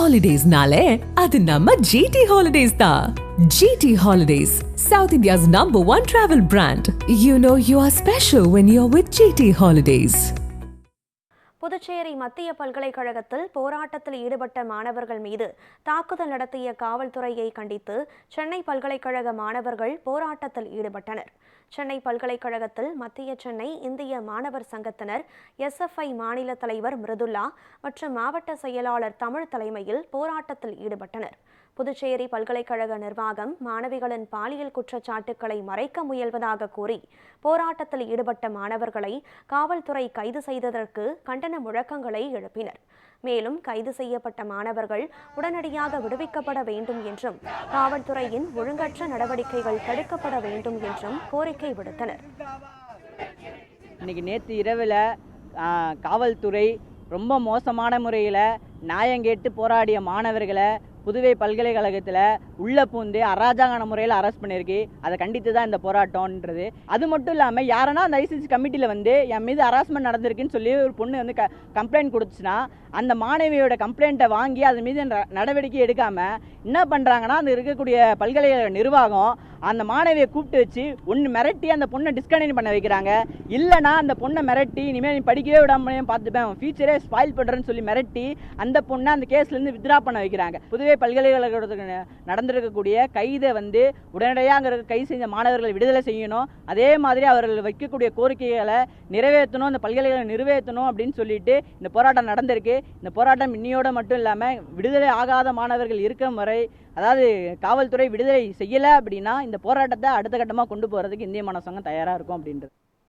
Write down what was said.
ஹாலிடேஸ்னாலே அது நம்ம ஜிடி ஹாலிடேஸ் தான் GT holidays south India's number one travel brand you know you are special when you are with GT holidays Puducherry மத்திய பல்கலைக்கழகத்தில் போராட்டத்தில் ஈடுபட்ட மாணவர்கள் மீது தாக்குதல் நடத்திய காவல்துறையை கண்டித்து சென்னை பல்கலைக்கழக மாணவர்கள் போராட்டத்தில் ஈடுபட்டனர். சென்னை பல்கலைக்கழகத்தில் மத்திய சென்னை இந்திய மாணவர் சங்கத்தினர் எஸ்எஃப்ஐ மாநில தலைவர் மிருதுல்லா மற்றும் மாவட்ட செயலாளர் தமிழ் தலைமையில் போராட்டத்தில் ஈடுபட்டனர். புதுச்சேரி பல்கலைக்கழக நிர்வாகம் மாணவிகளின் பாலியல் குற்றச்சாட்டுக்களை மறைக்க முயல்வதாக கூறி போராட்டத்தில் ஈடுபட்ட மாணவர்களை காவல்துறை கைது செய்ததற்கு கண்டன முழக்கங்களை எழுப்பினர். மேலும் கைது செய்யப்பட்ட மாணவர்கள் உடனடியாக விடுவிக்கப்பட வேண்டும் என்றும் காவல்துறையின் ஒழுங்கற்ற நடவடிக்கைகள் தடுக்கப்பட வேண்டும் என்றும் கோரிக்கை விடுத்தனர். இன்னைக்கு நேற்று இரவில் காவல்துறை ரொம்ப மோசமான முறையில் நியாயங்கேட்டு போராடிய மாணவர்களை புதுவை பல்கலைக்கழகத்தில் உள்ளே பூந்து அராஜகான முறையில் அரெஸ்ட் பண்ணியிருக்கு. அதை கண்டித்து தான் இந்த போராட்டம்ன்றது. அது மட்டும் இல்லாமல் யாரனா அந்த ஐசிசி கமிட்டியில் வந்து என் மீது ஹராஸ்மெண்ட் நடந்திருக்குன்னு சொல்லி ஒரு பொண்ணு வந்து க கம்ப்ளைண்ட் கொடுத்துச்சுன்னா அந்த மாணவியோட கம்ப்ளைண்ட்டை வாங்கி அது மீது ந- நடவடிக்கை எடுக்காமல் என்ன பண்ணுறாங்கன்னா அந்த இருக்கக்கூடிய பல்கலைக்கழக நிர்வாகம் அந்த மாணவியை கூப்பிட்டு வச்சு ஒன்று மிரட்டி அந்த பொண்ணை டிஸ்கண்டினியூ பண்ண வைக்கிறாங்க. இல்லைனா அந்த பொண்ணை மிரட்டி இனிமேல் நீ படிக்கவே விடாம பார்த்துப்பேன் உன் ஃபியூச்சரே ஸ்பாயில் பண்ணுறேன்னு சொல்லி மிரட்டி அந்த பொண்ணை அந்த கேஸ்லேருந்து வித்ரா பண்ண வைக்கிறாங்க. புதுவை பல்கலைக்கழகத்துக்கு நடந்திருக்கக்கூடிய கைதை வந்து உடனடியாக அங்கே இருக்க கை செஞ்ச மாணவர்களை விடுதலை செய்யணும். அதே மாதிரி அவர்கள் வைக்கக்கூடிய கோரிக்கைகளை நிறைவேற்றணும் அந்த பல்கலைக்கழகம் நிறைவேற்றணும் அப்படின்னு சொல்லிட்டு இந்த போராட்டம் நடந்திருக்கு. இந்த போராட்டம் இன்னையோட மட்டும் இல்லாமல் விடுதலை ஆகாத மாணவர்கள் இருக்கும் வரை அதாவது காவல்துறை விடுதலை செய்யலை அப்படின்னா இந்த போராட்டத்தை அடுத்த கட்டமாக கொண்டு போகிறதுக்கு இந்திய மனசங்க தயாராக இருக்கும் அப்படின்றது.